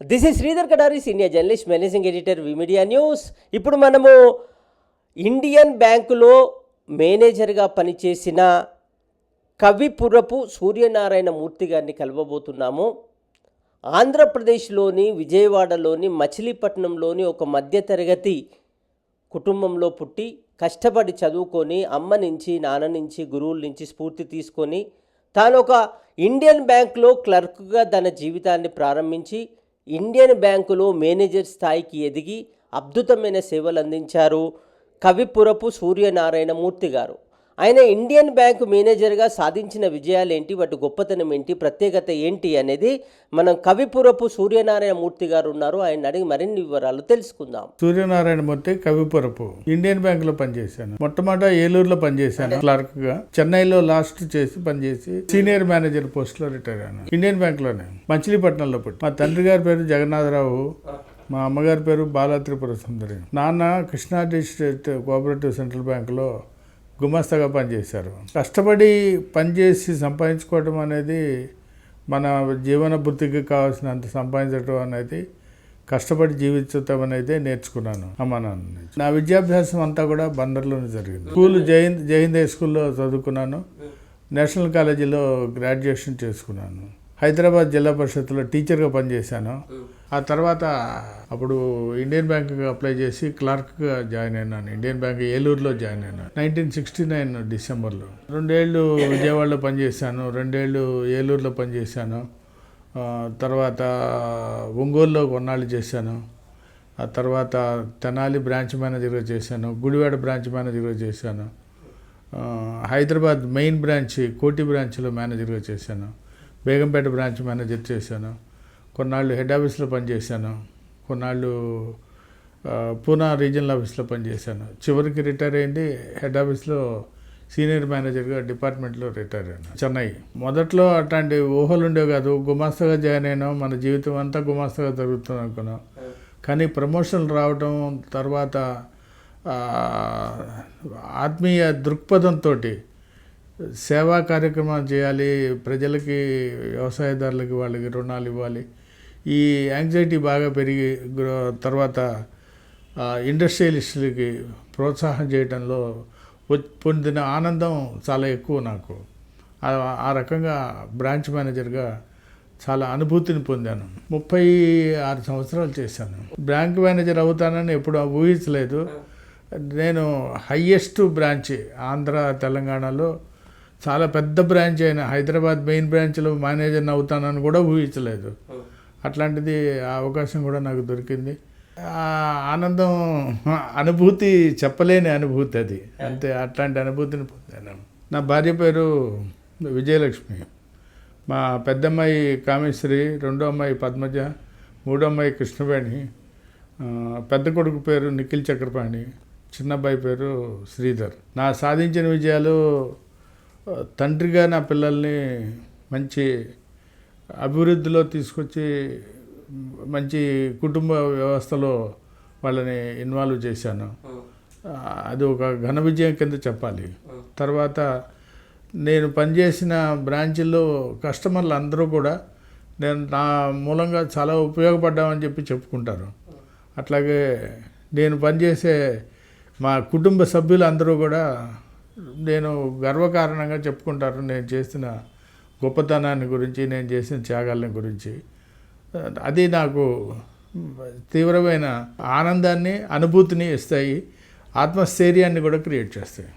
This is Sridhar Kadari senior journalist managing editor V media news ఇప్పుడు మనము Indian బ్యాంకులో మేనేజర్గా పనిచేసిన కవిపురపు సూర్యనారాయణ మూర్తి గారిని కలవబోతున్నాము. ఆంధ్రప్రదేశ్లోని విజయవాడలోని మచిలీపట్నంలోని ఒక మధ్యతరగతి కుటుంబంలో పుట్టి కష్టపడి చదువుకొని అమ్మ నుంచి నాన్న నుంచి గురువుల నుంచి స్ఫూర్తి తీసుకొని తాను ఒక ఇండియన్ బ్యాంక్లో క్లర్క్గా తన జీవితాన్ని ప్రారంభించి ఇండియన్ బ్యాంకులో మేనేజర్ స్థాయికి ఎదిగి అద్భుతమైన సేవలు అందించారు కవిపురపు సూర్యనారాయణ మూర్తి గారు. ఆయన ఇండియన్ బ్యాంకు మేనేజర్గా సాధించిన విజయాలు ఏంటి వాటి గొప్పతనం ఏంటి? ప్రత్యేకత ఏంటి? అనేది మనం కవిపురపు సూర్యనారాయణ మూర్తి గారు ఉన్నారు. ఆయన అడిగి మరిన్ని వివరాలు తెలుసుకుందాం. సూర్యనారాయణ మూర్తి కవిపురపు. ఇండియన్ బ్యాంక్లో పనిచేశాను. మొట్టమొదట ఏలూరులో పనిచేశాను. క్లర్క్గా చెన్నైలో లాస్ట్ చేసి పనిచేసి సీనియర్ మేనేజర్ పోస్ట్లో రిటైర్ అయ్యాను. ఇండియన్ బ్యాంక్లోనే మచిలీపట్నంలో పుట్టి మా తండ్రి గారి పేరు జగన్నాథరావు. మా అమ్మగారి పేరు బాలా త్రిపుర సుందరి. నాన్న కృష్ణా డిస్ట్రిక్ట్ కోఆపరేటివ్ సెంట్రల్ బ్యాంకులో గుమస్తాగా పనిచేశారు. కష్టపడి పనిచేసి సంపాదించుకోవడం అనేది మన జీవన వృత్తికి కావాల్సినంత సంపాదించడం అనేది కష్టపడి జీవించటం అనేది నేర్చుకున్నాను అమ్మ నాన్న నా విద్యాభ్యాసం అంతా కూడా బందర్లోనే జరిగింది. స్కూల్ జైన్ జైన్ హై స్కూల్లో చదువుకున్నాను. నేషనల్ కాలేజీలో గ్రాడ్యుయేషన్ చేసుకున్నాను. హైదరాబాద్ జిల్లా పరిషత్లో టీచర్గా పనిచేశాను. ఆ తర్వాత అప్పుడు ఇండియన్ బ్యాంక్కి అప్లై చేసి క్లర్క్గా జాయిన్ అయినాను. ఇండియన్ బ్యాంక్ ఏలూరులో జాయిన్ అయినాను. నైన్టీన్ సిక్స్టీ నైన్ డిసెంబర్లో. రెండేళ్ళు విజయవాడలో పనిచేశాను. రెండేళ్ళు ఏలూరులో పనిచేశాను. తర్వాత ఒంగోలులో కొన్నాళ్ళు చేశాను. ఆ తర్వాత తెనాలి బ్రాంచ్ మేనేజర్గా చేశాను. గుడివాడ బ్రాంచ్ మేనేజర్గా చేశాను. హైదరాబాద్ మెయిన్ బ్రాంచ్ కోటి బ్రాంచ్లో మేనేజర్గా చేశాను. బేగంపేట బ్రాంచ్ మేనేజర్ చేశాను. కొన్నాళ్ళు హెడ్ ఆఫీస్లో పనిచేశాను. కొన్నాళ్ళు పూనా రీజనల్ ఆఫీస్లో పనిచేశాను. చివరికి రిటైర్ అయింది హెడ్ ఆఫీస్లో సీనియర్ మేనేజర్గా డిపార్ట్మెంట్లో రిటైర్ అయ్యాను చెన్నై. మొదట్లో అట్లాంటి ఊహలు ఉండేవి కాదు. గుమాస్తాగా జాయిన్ అయినాం మన జీవితం అంతా గుమాస్తాగా జరుగుతుంది అనుకున్నాం. కానీ ప్రమోషన్లు రావడం తర్వాత ఆత్మీయ దృక్పథంతో సేవా కార్యక్రమాలు చేయాలి ప్రజలకి వ్యవసాయదారులకి వాళ్ళకి రుణాలు ఇవ్వాలి. ఈ యాంగ్జైటీ బాగా పెరిగి తర్వాత ఇండస్ట్రియలిస్టులకి ప్రోత్సాహం చేయడంలో పొందిన ఆనందం చాలా ఎక్కువ నాకు. ఆ- ఆ రకంగా బ్రాంచ్ మేనేజర్గా చాలా అనుభూతిని పొందాను. ముప్పై ఆరు సంవత్సరాలు చేశాను. బ్యాంక్ మేనేజర్ అవుతానని ఎప్పుడు ఊహించలేదు. నేను హయ్యెస్ట్ బ్రాంచ్ ఆంధ్ర తెలంగాణలో చాలా పెద్ద బ్రాంచ్ అయిన హైదరాబాద్ మెయిన్ బ్రాంచ్లో మేనేజర్ని అవుతానని కూడా ఊహించలేదు. అట్లాంటిది ఆ అవకాశం కూడా నాకు దొరికింది. ఆనందం అనుభూతి చెప్పలేని అనుభూతి అది. అంతే అట్లాంటి అనుభూతిని పొందాను. నా భార్య పేరు విజయలక్ష్మి. మా పెద్దమ్మాయి కామేశ్వరి రెండో అమ్మాయి పద్మజ మూడో అమ్మాయి కృష్ణవేణి పెద్ద కొడుకు పేరు నిఖిల్ చక్రపాణి చిన్న అబ్బాయి పేరు శ్రీధర్. నా సాధించిన విజయాలు తండ్రిగా నా పిల్లల్ని మంచి అభివృద్ధిలో తీసుకొచ్చి మంచి కుటుంబ వ్యవస్థలో వాళ్ళని ఇన్వాల్వ్ చేశాను. అది ఒక ఘన విజయం కింద చెప్పాలి. తర్వాత నేను పనిచేసిన బ్రాంచ్ల్లో కస్టమర్లు అందరూ కూడా నేను నా మూలంగా చాలా ఉపయోగపడ్డామని చెప్పి చెప్పుకుంటారు. అట్లాగే నేను పనిచేసే మా కుటుంబ సభ్యులు అందరూ కూడా నేను గర్వకారణంగా చెప్పుకుంటారు నేను చేసిన గొప్పతనాన్ని గురించి నేను చేసిన త్యాగాలని గురించి. అది నాకు తీవ్రమైన ఆనందాన్ని అనుభూతిని ఇస్తాయి ఆత్మస్థైర్యాన్ని కూడా క్రియేట్ చేస్తాయి.